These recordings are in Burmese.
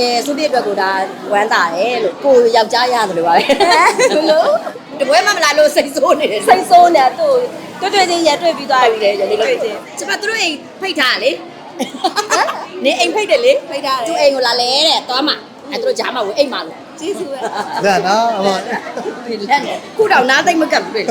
ကယ်ဆိုပြည့်အတွက်ကိုဒါဝမ်းသာတယ်လို့ကိုယောက်ျားရတယ်လို့ပါပဲဘလို့တပွဲမှမလာလို့စိတ်ဆိုးနေတယ်စိတ်ဆိုးနေသူတွေ့တွေ့ချင်းရတွေ့ပြီးသွားပြီလေရလေးတွေ့ချင်းကျမသူတို့အိမ်ဖိတ်ထားလေနေအိမ်ဖိတ်တယ်လေဖိတ်ထားတယ်သူအိမ်ကိုလာလဲတဲ့သွားမှာအဲသူတို့ကြားမှာဝင်အိမ်မှာလို့ကျေးဇူးပဲဒါနော်အမဒီလက်နဲ့ခုတော့နားသိမ့်မကပ်ဘူးလေ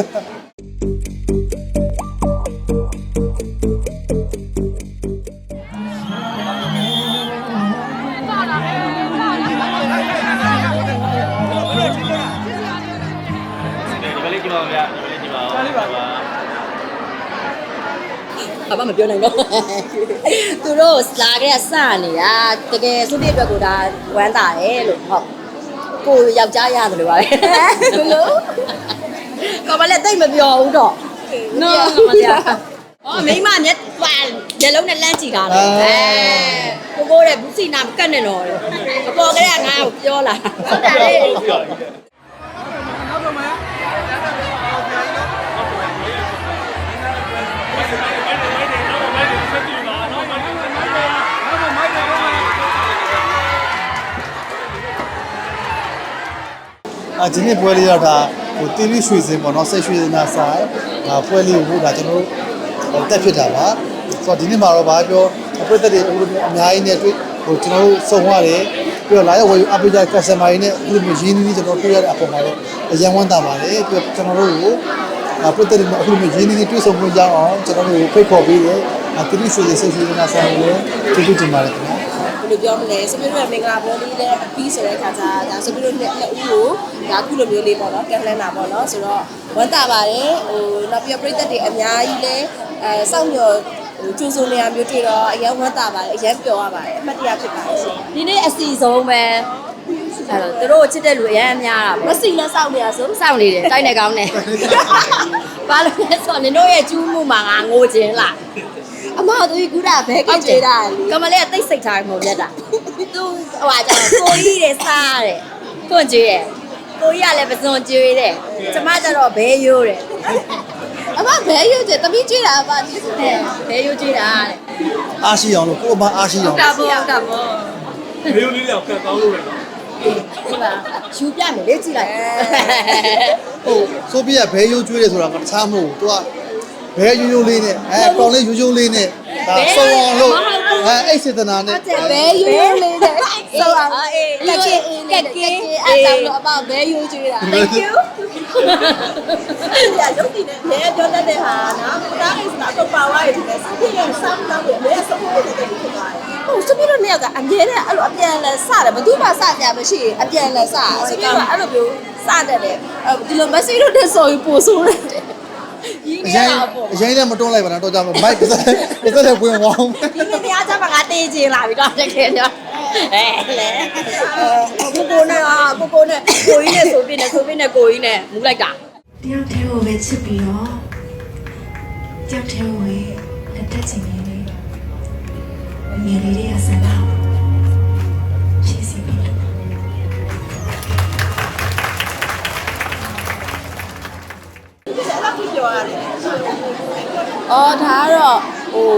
ဘာမှမပြောနိုင်တော့သူတို့လာခဲ့စနေတာတကယ်ဆိုပြည့်အတွက်ကိုဒါဝမ်းသာတယ်လို့ဟုတ်ကိုယောက်ျားရတယ်လို့ပါပဲဘလို့ကမလည်းတိတ်မပြောဘူးတော့နော်မတရားအော်မိမမျက်ပါမျက်လုံးနဲ့လမ်းကြည့်တာလေအဲကိုကိုတဲ့ဘူးစီနာမကတ်နဲ့တော့အပေါ်ကလေးကငါ့ကိုပြောလာဟုတ်တယ် အဒီနေ့ပွဲလေးတော့ဒါဟိုတီဗီရွှေစင်ပေါ့နော်ဆက်ရွှေစင်နာဆိုင်ဒါပွဲလေးကိုဒါကျွန်တော်တို့တက်ဖြစ်တာပါဆိုတော့ဒီနေ့မှာတော့ဗာပြောပရိသတ်တွေအခုလိုအများကြီးနဲ့တွေ့ဟိုကျွန်တော်တို့စုံရတယ်ပြီးတော့လာရောက်ဝယ်အပိကြ customer တွေနဲ့အခုလိုမျိုးရင်းနှီးနှီးကျွန်တော်တွေ့ရတဲ့အပေါ်မှာလည်းအယံဝမ်းသာပါတယ်ပြီးတော့ကျွန်တော်တို့ကိုဒါပရိသတ်တွေနဲ့အခုလိုမျိုးရင်းနှီးနှီးတွေ့ဆုံခွင့်ကြအောင်ကျွန်တော်တို့ဖိတ်ခေါ်ပေးတယ်အတီဗီရွှေစင်ဆက်ရွှေစင်နာဆိုင်ကိုလည်းကျေးဇူးတင်ပါတယ်ခင်ဗျာ ဘယ်လိုပြောမလဲဆိုပြီးတော့မင်္ဂလာပွဲလေးလည်းအပြီးဆိုတဲ့ခါကျဒါဆိုပြီးတော့လက်လက်ဦးကိုဒါခုလိုမျိုးလေးပေါ့နော်ကက်လန်နာပေါ့နော်ဆိုတော့ဝမ်းသာပါတယ်ဟိုနောက်ပြီးတော့ပြည်သက်တွေအများကြီးလည်းအဲစောင့်မျှော်ဟိုကျူးစုံနေရမျိုးတွေ့တော့အရင်ဝမ်းသာပါတယ်အရင်ပျော်ရပါတယ်အမှတ်တရဖြစ်ပါတယ်ရှင်ဒီနေ့အစီဆုံးပဲအဲ့တော့သူတို့ချစ်တဲ့လူအရင်များတာမပဲစီနဲ့စောင့်နေရဆိုစောင့်နေတယ်တိုက်နေကောင်းတယ်ဘာလို့လဲဆိုတော့နင်တို့ရဲ့ကျူးမှုမှာငါငိုခြင်းလား အမတို့ကူတာဘဲကကြေတာလေကမလေးကတိတ်စိတ်ထားမှုပြတ်တာသူဟိုဟာကျတော့ကိုကြီးတွေစားတယ်တွန့်ကျွေးတယ်ကိုကြီးကလည်းပစွန်ကျွေးတယ်ကျမကျတော့ဘဲရိုးတယ်အမဘဲရွတ်တယ်တမိကြေတာအမကျေးဇူးတင်ဘဲရိုးကျွေးတာတဲ့အားရှိအောင်လို့ကိုယ်အမအားရှိအောင်တာဘောတာဘောမေးလေးလေးကတ်ကောင်းလို့ပဲနော်ဟုတ်လားယူပြမယ်လေကြည့်လိုက်ဟုတ်ဆိုပြရဘဲရိုးကျွေးတယ်ဆိုတာကတခြားမဟုတ်ဘူး तू က ဘဲရိုးရိုးလေးနဲ့အဲပေါင်လေးရိုးရိုးလေးနဲ့ဒါစုံအောင်လို့အဲအဲ့စေတနာနဲ့ဘဲရွတ်လေးတဲ့ဆိုအောင်ကက်ကေကက်ကေအဲ့ဒါလို့အမဘဲရွတ်ကျွေးတာ Thank you ရရုပ်တည်နဲ့ဘဲပြောတတ်တဲ့ဟာနော်ဒါအိစတာတော့ပါဝါရည်တယ်စပြည့်ဆောင်းတော့ဘဲစဖို့တဲ့တဲ့ဖြစ်သွားတယ်ဟုတ်စပြည့်တော့နေရကအမြဲတမ်းအဲ့လိုအပြန်လဲစတယ်ဘသူမှစကြမရှိအပြန်လဲစစပြည့်ကအဲ့လိုမျိုးစတတ်တယ်ဒီလိုမက်ဆေ့လို့တဲ့ဆိုရင်ပို့ဆိုးတယ်ရင်း အနေရင်တာပေါ့အရင်လည်းမတွန်းလိုက်ပါနဲ့တော့ကြမှာမိုက်ပစက်ပစက်လည်းဝင်ဝအောင်ဒီနေ့တရားကြမှာငါတေးချင်လာပြီတော့တကယ်တော့အဲလေကိုကိုနဲ့ကိုကိုနဲ့ကိုကြီးနဲ့ဆိုပြနဲ့ဆိုပြနဲ့ကိုကြီးနဲ့မူးလိုက်တာတယောက်တည်းကိုပဲချစ်ပြီးတော့တယောက်တည်းကိုပဲလက်တက်ချင်နေတယ်။မြေလေးတွေကဆန္ဒ အော်ဒါကတော့ဟို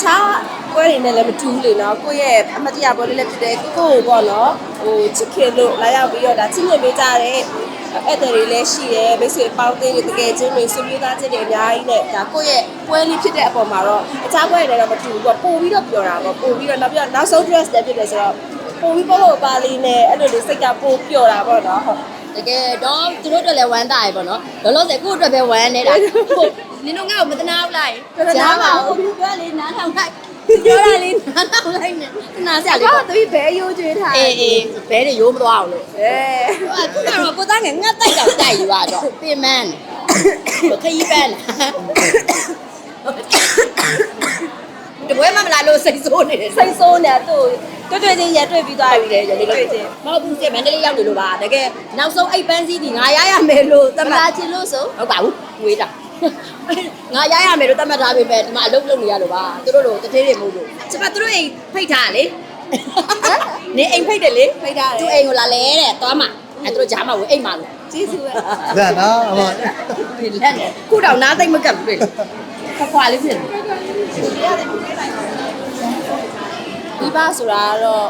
ခြားပွဲတွေနဲ့လည်းမတူဘူးလေနော်ကိုယ့်ရဲ့အမတ်တရားပွဲလေးလည်းဖြစ်တယ်ကိုယ့်ကိုပေါ့နော်ဟိုချစ်ခင်လို့လာရောက်ပြီးတော့ဒါချစ်မြတ်ပေးကြတဲ့ဧည့်သည်တွေလည်းရှိတယ်မိတ်ဆွေပေါင်းသေးတွေတကယ်ချင်းတွေဆွေမျိုးသားချင်းတွေအများကြီးနဲ့ဒါကိုယ့်ရဲ့ပွဲလေးဖြစ်တဲ့အပေါ်မှာတော့အခြားပွဲတွေနဲ့တော့မတူဘူးပေါ့ပို့ပြီးတော့ပြောတာပေါ့ပို့ပြီးတော့နောက်ပြီးတော့နောက်ဆုံး dress လည်းဖြစ်တယ်ဆိုတော့ပို့ပြီးပေါ့ပေါ့ပါလေးနဲ့အဲ့လိုလေးစိတ်ကပို့ပျော်တာပေါ့နော်ဟုတ် တကယ်တော့သူတို့အတွက်လည်းဝမ်းသာရပေါ့နော်လောလောဆယ်ကိုယ့်အတွက်ပဲဝမ်းနေတာကိုနင်တို့ငါ့ကိုမတနာဘူးလားကြားပါဘူးပြောလေနားထောင်လိုက်ပြောတာလေးနားထောင်လိုက်နဲ့နားစရာလေးဘာပေါ့သူဘဲရိုးကျွေးထားအေးအေးဘဲတွေရိုးမသွားအောင်လို့အဲဟိုကခုနကတော့ကိုသားငယ်ငတ်တိုက်တော့တိုက်ယူပါတော့ပြင်မန်းခရီးပန်းတပွဲမှမလာလို့စိတ်ဆိုးနေတယ်စိတ်ဆိုးနေသူ တွေ့တွေ့ချင်းရတွေ့ပြီးသွားပြီလေရလေးတွေ့ချင်းမဟုတ်ဘူးစေမန္တလေးရောက်နေလို့ပါတကယ်နောက်ဆုံးအိတ်ပန်းစည်းဒီငါရရမယ်လို့တတတ်မမှတ်လာချင်လို့ဆိုဟုတ်ပါဘူးဝေးတာငါရရမယ်လို့တတ်မှတ်ထားပေမဲ့ဒီမှာအလုပ်လုပ်နေရလို့ပါသူတို့လိုတထေးတွေမဟုတ်လို့ကျမသူတို့အိမ်ဖိတ်ထားလေနေအိမ်ဖိတ်တယ်လေဖိတ်ထားတယ်သူအိမ်ကိုလာလဲတဲ့သွားမှာအဲသူတို့ကြားမှာဝင်အိမ်မှာလို့ကျေးဇူးပဲဒါနော်အမဒီလက်နဲ့ခုတော့နားသိမ့်မကပ်ဘူးလေခွာခွာလေးဖြစ်နေ ဒီပါဆိုတာကတော့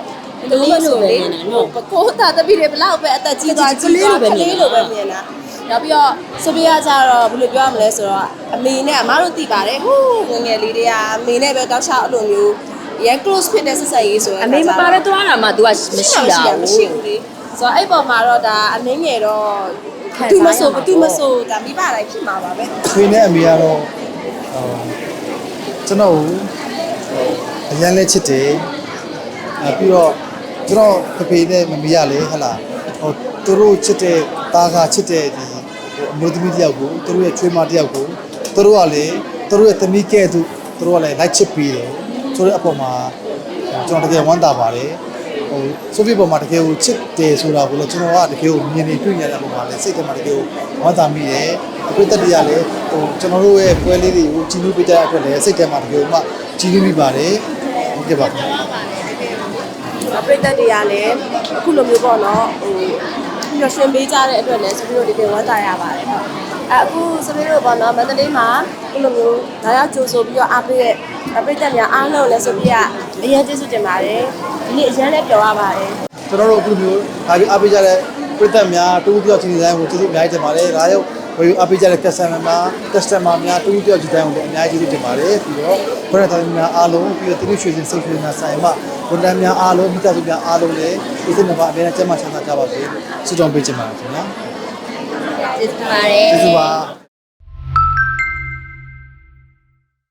ဟကိုတာတပည့်တွေဘလောက်ပဲအသက်ကြီးသွားကြီးသွားကလေးလိုပဲမြင်တာနောက်ပြီးတော့ဆိုပြရကြတော့ဘယ်လိုပြောရမလဲဆိုတော့အမေနဲ့အမတို့သိပါတယ်ဟိုးငယ်ငယ်လေးတွေကအမေနဲ့ပဲတောက်ချအဲ့လိုမျိုးရဲ close ဖြစ်တဲ့ဆက်ဆက်ရေးဆိုရင်အမေမပါပဲသွားတာမှ तू ကမရှိတာမရှိဘူးလေဆိုတော့အဲ့ပေါ်မှာတော့ဒါအမင်းငယ်တော့ခံသူစားမရဆိုမှာဘူးပေါ့သူမဆိုဒါမိဘတိုင်းဖြစ်မှာပါပဲခွေးနဲ့အမေကတော့အာကျွန်တော်ကိုအရန်လဲချစ်တယ် အဲပြီးတော့ကျွန်တော်ဖဖေနဲ့မမေရလေဟဟလာဟိုသူတို့ချစ်တဲ့ตาကချစ်တဲ့ဒီဟိုအမျိုးသမီးတယောက်ကိုသူတို့ရဲ့ချွေးမတယောက်ကိုသူတို့ကလေသူတို့ရဲ့သမီးကဲ့သို့သူတို့ကလည်းလိုက်ချစ်ပြီးတယ်ဆိုတဲ့အပေါ်မှာကျွန်တော်တကယ်ဝမ်းသာပါတယ်ဟိုဆိုဖီပေါ်မှာတကယ်ကိုချစ်တယ်ဆိုတာကိုလည်းကျွန်တော်ကတကယ်ကိုမြင်နေတွေ့နေတဲ့အပေါ်မှာလည်းစိတ်ထဲမှာတကယ်ကိုဝမ်းသာမိတယ်အပိသက်တရားလည်းဟိုကျွန်တော်တို့ရဲ့ပွဲလေးတွေကိုကြည်နူးပေးကြတဲ့အတွက်လည်းစိတ်ထဲမှာတကယ်ကိုမှကြည်နူးမိပါတယ်ဟုတ်ကဲ့ပါခင်ဗျာ ပရိသတ်တွေကလည်းအခုလိုမျိုးပေါ့နော်ဟိုပျော်ရွှင်ပေးကြတဲ့အတွက်လည်းဆိုပြီးတော့ဒီပြင်ဝမ်းသာရပါတယ်ဟုတ်အဲအခုဆိုပြီးတော့ပေါ့နော်မန္တလေးမှာအခုလိုမျိုးဒါရောက်ကြိုဆိုပြီးတော့အားပေးတဲ့ပရိသတ်များအားလုံးလည်းဆိုပြီးကအရင်ကျေးဇူးတင်ပါတယ်ဒီနေ့အရင်လည်းပြောရပါတယ်ကျွန်တော်တို့အခုလိုမျိုးဒါပြီးအားပေးကြတဲ့ပြည်သက်များတူတူတယောက်ချင်းတိုင်းကိုကျေးဇူးအများကြီးတင်ပါတယ်ဒါရောက် ဝယ်ယူအားပေးကြတဲ့ customer များ customer များတူတူတယောက်ချင်းတိုင်းကိုလည်းအများကြီးကျေးဇူးတင်ပါတယ်ပြီးတော့ဘရတော်များအားလုံးပြီးတော့တိတိရွှေစင်စိတ်ရွှေများဆိုင်မှာဝန်ထမ်းများအားလုံးမိသားစုများအားလုံးလည်းဒီစိတ်နှစ်ပါးအများနဲ့ကျန်းမာချမ်းသာကြပါစေဆုတောင်းပေးချင်ပါတယ်ခင်ဗျာကျေးဇူးတင်ပါတယ်ကျေးဇူးပါ